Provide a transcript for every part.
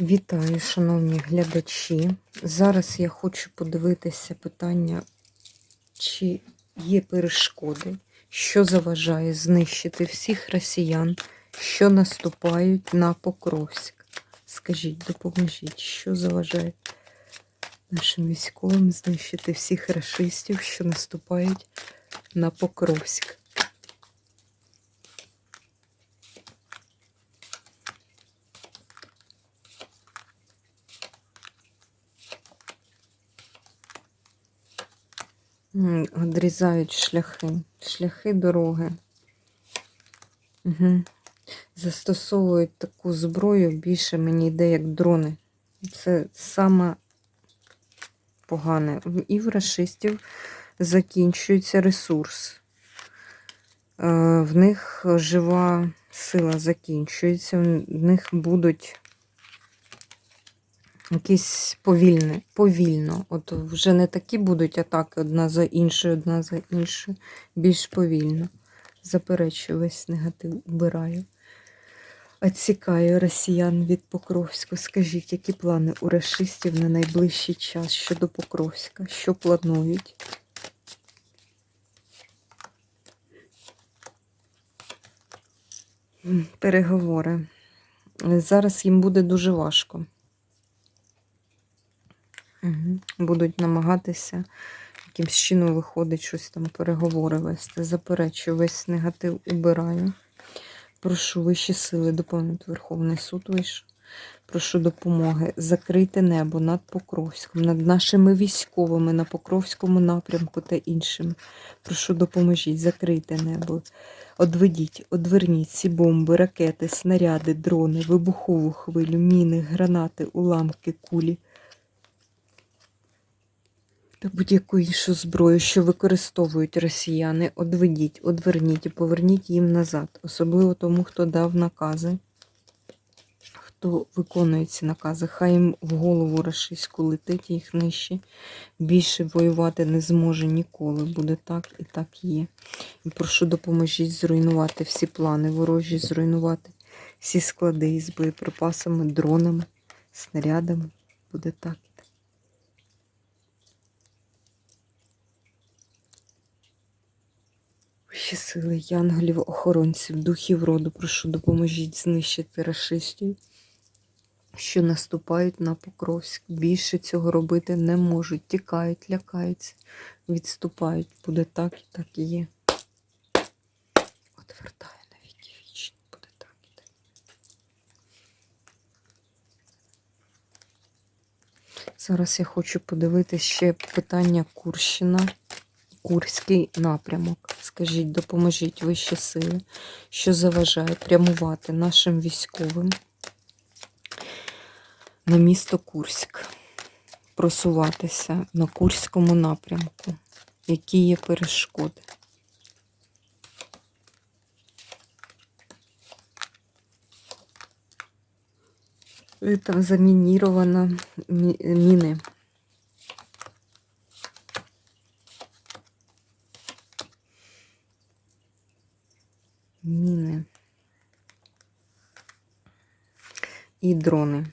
Вітаю, шановні глядачі. Зараз я хочу подивитися питання, чи є перешкоди, що заважає знищити всіх росіян, що наступають на Покровськ. Скажіть, допоможіть, що заважає нашим військовим знищити всіх рашистів, що наступають на Покровськ. М, Одрізають шляхи, шляхи дороги. Угу. Застосовують таку зброю, більше мені йде як дрони. Це саме погане. І в расистів закінчується ресурс. Е, В них жива сила закінчується, в них будуть якісь повільне, повільно. От вже не такі будуть атаки одна за іншою, одна за іншою, більш повільно. Заперечую весь негатив, убираю. Отсікаю росіян від Покровська. Скажіть, які плани у расистів на найближчий час щодо Покровська? Що планують? Переговори. Зараз їм буде дуже важко. Будуть намагатися якимсь чином виходить щось там переговори вести. Заперечую, весь негатив убираю. Прошу вищі сили допомогти Верховний суд вийшов. Прошу допомоги. Закрийте небо над Покровськом, над нашими військовими на Покровському напрямку та іншим. Прошу допоможіть, закрийте небо. Одведіть, одверніть ці бомби, ракети, снаряди, дрони, вибухову хвилю, міни, гранати, уламки, кулі та будь-яку іншу зброю, що використовують росіяни, одведіть, одверніть і поверніть їм назад, особливо тому, хто дав накази, хто виконує ці накази. Хай їм в голову рашиську летить їх нижче. Більше воювати не зможе ніколи. Буде так і так є. І прошу допоможіть зруйнувати всі плани ворожі, зруйнувати всі склади із боєприпасами, дронами, снарядами. Буде так. Вищі сили, янголів, охоронців, духів роду, прошу допоможіть знищити рашистів, що наступають на Покровськ. Більше цього робити не можуть. Тікають, лякаються, відступають. Буде так і так і є. Отвертаю на віки вічні. Буде так і так. Зараз я хочу подивитися ще питання Курщина. Курський напрямок. Скажіть, допоможіть вищі сили, що заважає прямувати нашим військовим на місто Курськ, просуватися на Курському напрямку. Які є перешкоди? І Там замініровано. Міни. І дрони.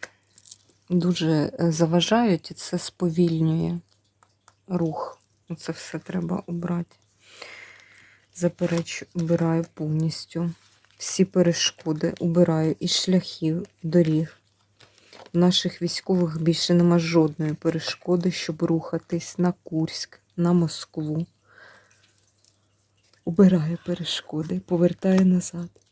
Дуже е, заважають, і це сповільнює рух. Це все треба убрати. Заперечу, убираю повністю. Всі перешкоди убираю із шляхів, доріг. В наших військових більше нема жодної перешкоди, щоб рухатись на Курськ, на Москву. Убираю перешкоди, повертаю назад.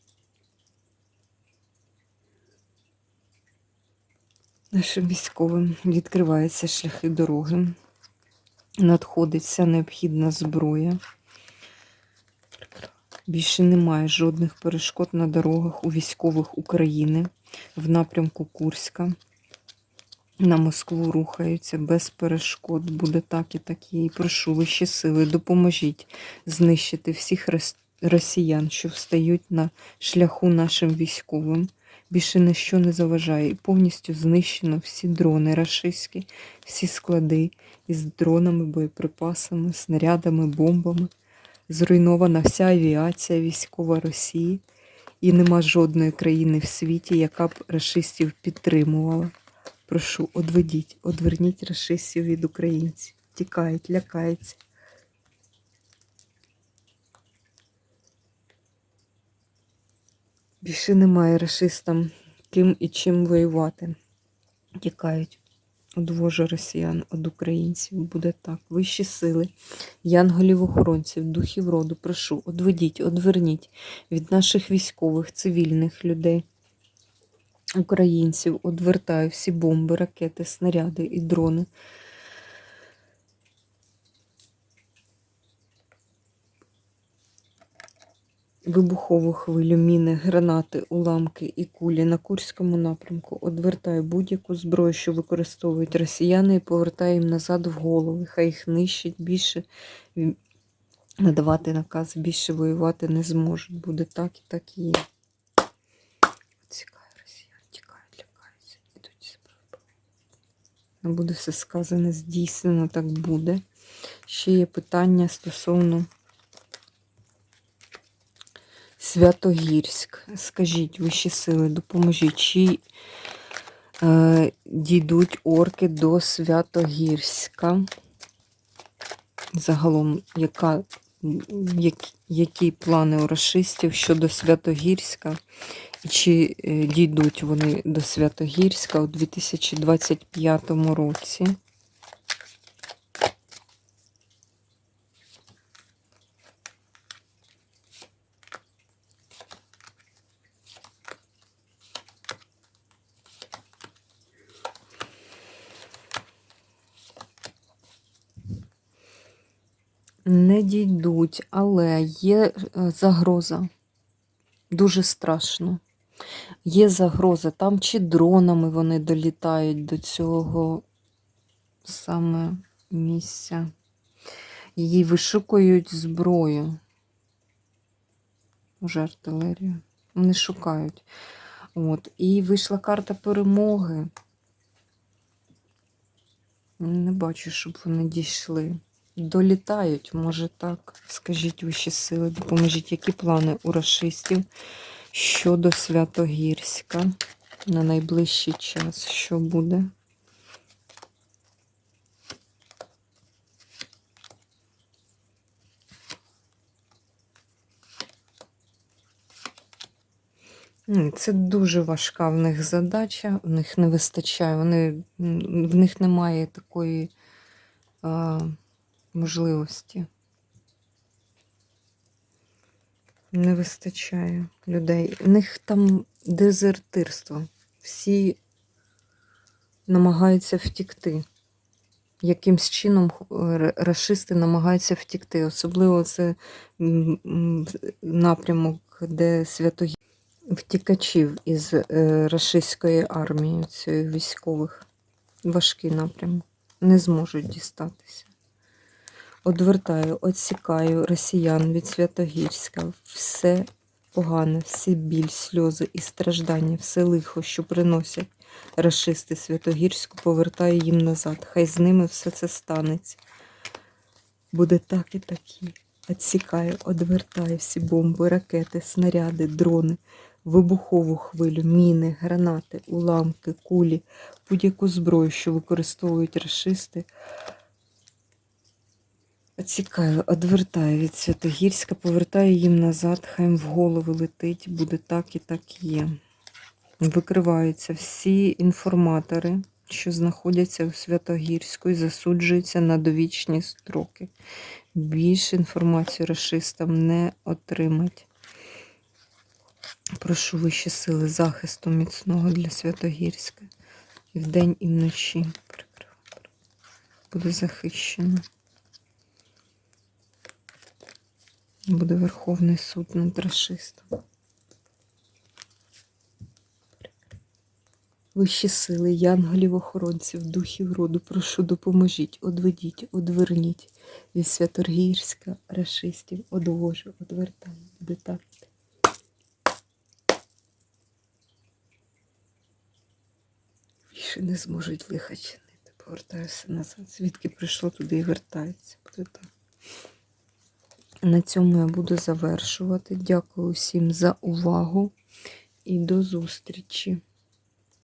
Нашим військовим відкриваються шляхи дороги, надходить вся необхідна зброя. Більше немає жодних перешкод на дорогах у військових України в напрямку Курська. На Москву рухаються без перешкод. Буде так і так. І прошу вищі сили, допоможіть знищити всіх росіян, що встають на шляху нашим військовим. Більше ніщо не заважає. І повністю знищено всі дрони рашистські, всі склади із дронами, боєприпасами, снарядами, бомбами. Зруйнована вся авіація військова Росії. І нема жодної країни в світі, яка б рашистів підтримувала. прошу, одведіть, одверніть расистів від українців. Тікають, лякаються. Більше немає расистам ким і чим воювати. Тікають. Одвожу росіян від українців. Буде так. Вищі сили, янголів-охоронців, духів роду, прошу, одведіть, одверніть від наших військових, цивільних людей, українців, одвертаю всі бомби, ракети, снаряди і дрони. Вибухову хвилю, міни, гранати, уламки і кулі на Курському напрямку одвертаю будь-яку зброю, що використовують росіяни, і повертаю їм назад в голови. Хай їх нищить більше надавати наказ, більше воювати не зможуть. Буде так і так і є. Цікає росіян, тікають, лякаються, ідуть зброю. Буде все сказане, здійснено, так буде. Ще є питання стосовно. Святогірськ. Скажіть, вищі сили, допоможіть, чи е, дійдуть орки до Святогірська? Загалом, яка, м, які, плани у расистів щодо Святогірська? Чи е, дійдуть вони до Святогірська у 2025 році? Не дійдуть, але є е, загроза. Дуже страшно. Є загроза. Там чи дронами вони долітають до цього саме місця. Її вишукують зброю. Уже артилерію. Вони шукають. От. І вийшла карта перемоги. Не бачу, щоб вони дійшли. Долітають, може так. Скажіть вищі сили, допоможіть, які плани у расистів щодо Святогірська на найближчий час, що буде? Це дуже важка в них задача, в них не вистачає, вони, в них немає такої а, можливості. Не вистачає людей. В них там дезертирство. Всі намагаються втікти. Якимсь чином х- р- рашисти намагаються втікти. Особливо це напрямок, де святогі втікачів із е, рашистської армії, цієї військових. Важкий напрямок. Не зможуть дістатися. Одвертаю, отсікаю росіян від Святогірська. Все погане, все біль, сльози і страждання, все лихо, що приносять рашисти Святогірську, повертаю їм назад. Хай з ними все це станеться. Буде так і такі. Отсікаю, одвертаю всі бомби, ракети, снаряди, дрони, вибухову хвилю, міни, гранати, уламки, кулі, будь-яку зброю, що використовують рашисти. Оцікаю, одвертаю від Святогірська, повертаю їм назад, хай їм в голову летить, буде так і так є. Викриваються всі інформатори, що знаходяться у Святогірську і засуджуються на довічні строки. Більше інформацію расистам не отримать. Прошу вищі сили захисту міцного для Святогірська. І вдень, і вночі. Буде захищено. Буде Верховний суд над расистом. Вищі сили, янголів-охоронців, духів роду, прошу, допоможіть, одведіть, одверніть від Святоргірська, рашистів, одвожу, одвертаю. Буде так. Більше не зможуть лиха чинити. Повертаюся назад. Звідки прийшло, туди і вертається. Буде так. На цьому я буду завершувати. Дякую всім за увагу і до зустрічі!